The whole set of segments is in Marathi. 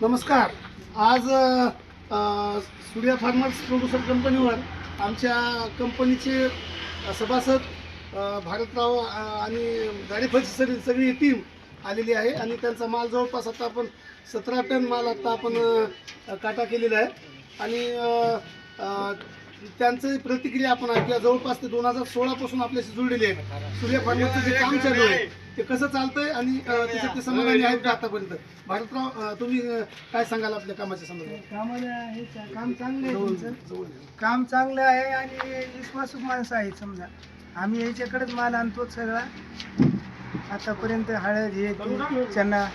नमस्कार. आज सूर्या फार्मर्स प्रोड्युसर कंपनीवर आमच्या कंपनीचे सभासद भारतराव आणि गाडीफळची सगळी सगळी टीम आलेली आहे आणि त्यांचा माल जवळपास आता आपण सतरा टन माल आता आपण काटा केलेला आहे. आणि त्यांचं प्रतिक्रिया आपण ऐकूया. जवळपास ते दोन हजार सोळापासून आपल्याशी जुळलेले आहेत. सूर्या फार्मरचं जे काम चालू आहे ते कसं चालतंय आणि त्याच्यात ते समाधानी आहेत का आतापर्यंत? भारतराव तुम्ही काय सांगाल आपल्या कामाच्या संदर्भात? कामाला चा- काम चांगलं आहे तुमचं. जवळ. काम चांगलं आहे आणि विश्वासू माणसं आहेत समजा. आम्ही याच्याकडेच माल आणतो सगळा. आतापर्यंत हळद हे ते, चना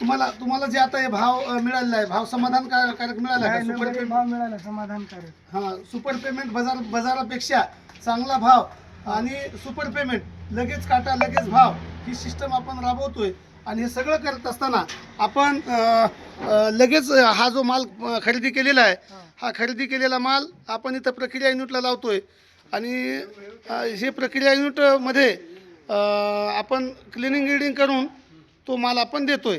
तुम्हाला तुम्हाला जे आता हे भाव अ, मिळालेला आहे भाव समाधानकारक मिळाला का? सुपर पेमेंट भाव मिळाला समाधानकारक. हा सुपर पेमेंट बाजार बाजारापेक्षा चांगला भाव आणि सुपर पेमेंट लगेच काटा लगेच भाव ही सिस्टम आपण राबवतोय. आणि हे सगळं करत असताना आपण अ, अ, लगेच हा जो माल अ, खरेदी केलेला आहे हा. खरेदी केलेला माल आपण इथं प्रक्रिया युनिटला लावतोय. आणि अ, हे प्रक्रिया युनिटमध्ये अ, आपण क्लिनिंग गिडिंग करून तो माल आपण देतोय.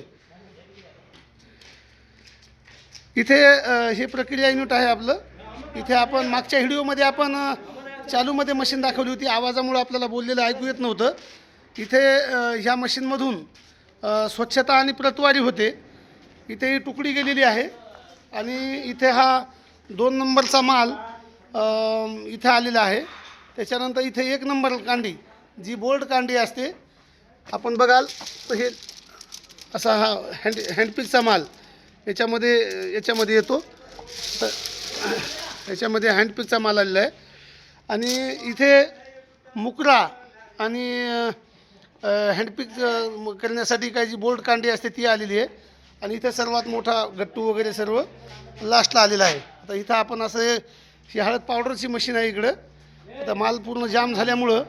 इथे हे प्रक्रिया युनिट आहे आपलं. इथे आपण मागच्या व्हिडिओमध्ये आपण चालूमध्ये मशीन दाखवली होती. आवाजामुळे आपल्याला बोललेलं ऐकू येत नव्हतं. इथे ह्या मशीनमधून स्वच्छता आणि प्रतवारी होते. इथे ही तुकडी गेलेली आहे. आणि इथे हा दोन नंबरचा माल इथे आलेला आहे. त्याच्यानंतर इथे एक नंबर कांडी जी बोल्ड कांडी असते. आपण बघाल तर हे असा हा हँड हँडपिकचा माल. याच्यामध्ये याच्यामध्ये येतो. तर याच्यामध्ये हँडपिकचा माल आलेला आहे. आणि इथे मुकरा आणि हँडपिक करण्यासाठी काही जी बोल्ड कांडी असते ती आलेली आहे. आणि इथे सर्वात मोठा गट्टू वगैरे सर्व लास्टला आलेला आहे. आता इथं आपण असं ही हळद पावडरची मशीन आहे इकडं. आता माल पूर्ण जाम झाल्यामुळं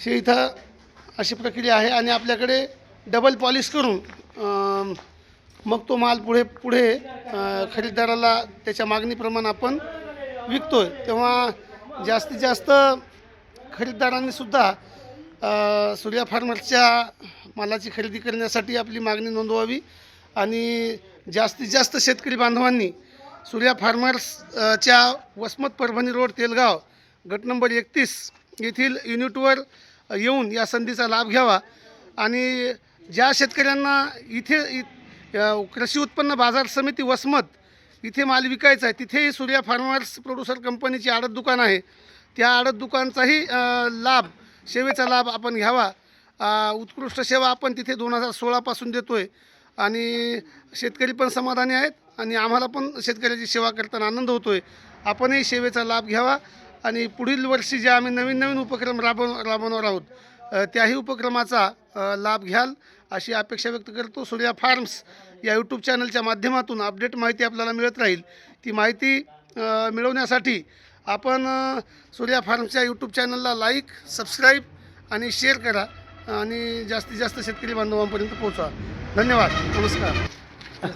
हे इथं अशी प्रक्रिया आहे. आणि आपल्याकडे डबल पॉलिश करून मग तो माल पुढे पुढे अं, खरीददाराला त्याच्या मागणीप्रमाणे आपण विकतो आहे तेव्हा जास्तीत जास्त खरीददारांनीसुद्धा सूर्या फार्मर्सच्या मालाची खरेदी करण्यासाठी आपली मागणी नोंदवावी आणि जास्तीत जास्त शेतकरी बांधवांनी सूर्या फार्मर्सच्या वसमत परभणी रोड तेलगाव गट नंबर एकतीस येथील युनिटवर येऊन या संधीचा लाभ घ्यावा आणि ज्या शेतकऱ्यांना इथे इ- कृषी उत्पन्न बाजार समिती वसमत इथे माल विकायचा आहे तिथेही सूर्या फार्मर्स प्रोड्युसर कंपनीची आडत दुकान आहे. त्या आडत दुकानचाही लाभ सेवेचा लाभ आपण घ्यावा. उत्कृष्ट सेवा आपण तिथे दोन हजार सोळापासून देतो आहे आणि शेतकरी पण समाधानी आहेत आणि आम्हाला पण शेतकऱ्याची सेवा करताना आनंद होतो आहे आपणही सेवेचा लाभ घ्यावा आणि पुढील वर्षी जे आम्ही नवीन नवीन उपक्रम राबव राबवणार आहोत त्याही उपक्रमाचा लाभ घ्याल अशी अपेक्षा व्यक्त करतो सूर्या फार्म्स या यूट्यूब चॅनलच्या माध्यमातून. अपडेट माहिती आपल्याला मिळत राहील. ती माहिती मिळवण्यासाठी आपण सूर्या फार्म्सच्या यूट्यूब चॅनलला लाईक सबस्क्राईब आणि शेअर करा आणि जास्तीत जास्त शेतकरी बांधवांपर्यंत पोहोचवा. धन्यवाद. नमस्कार.